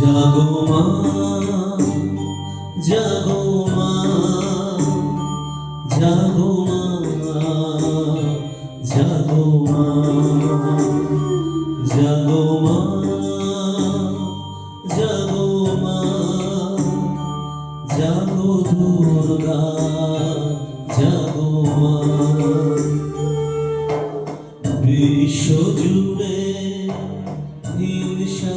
জাগো মা জাগো মা জাগো মা জাগো মা জাগো মা জাগো মা, জাগো দুর্গা, জাগো মা। বিশ্ব জুড়ে হিংসা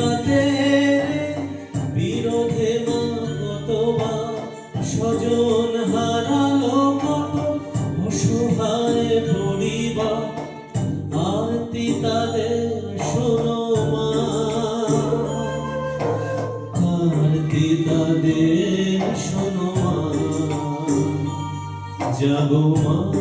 জাগো মা।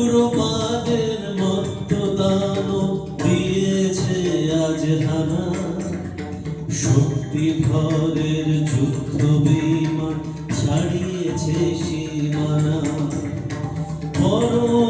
উগ্রবাদের মত্তদান দিয়েছে আজ হানা। শক্তি ভরের যুদ্ধ বিমান ছাড়িয়েছে সীমানা। পরমাণু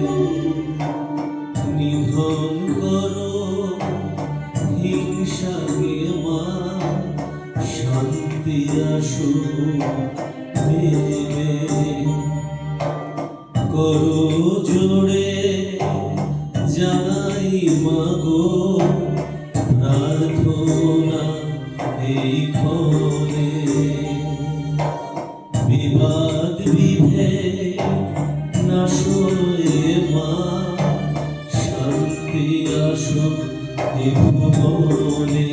আসো নেমে করো জোরে জানাই মাগো, প্রার্থনা এই ক্ষণে বিবাদ, বিভেদ নাশয়ে মা, শান্তি আসুক এ ভুবনে।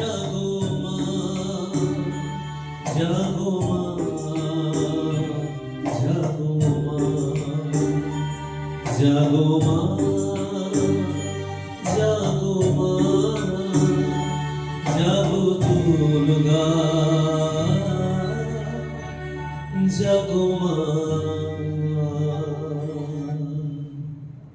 জাগো মা জাগো মা জাগো মা জাগো মা জাগো মা জাগো দুর্গা জাগো মা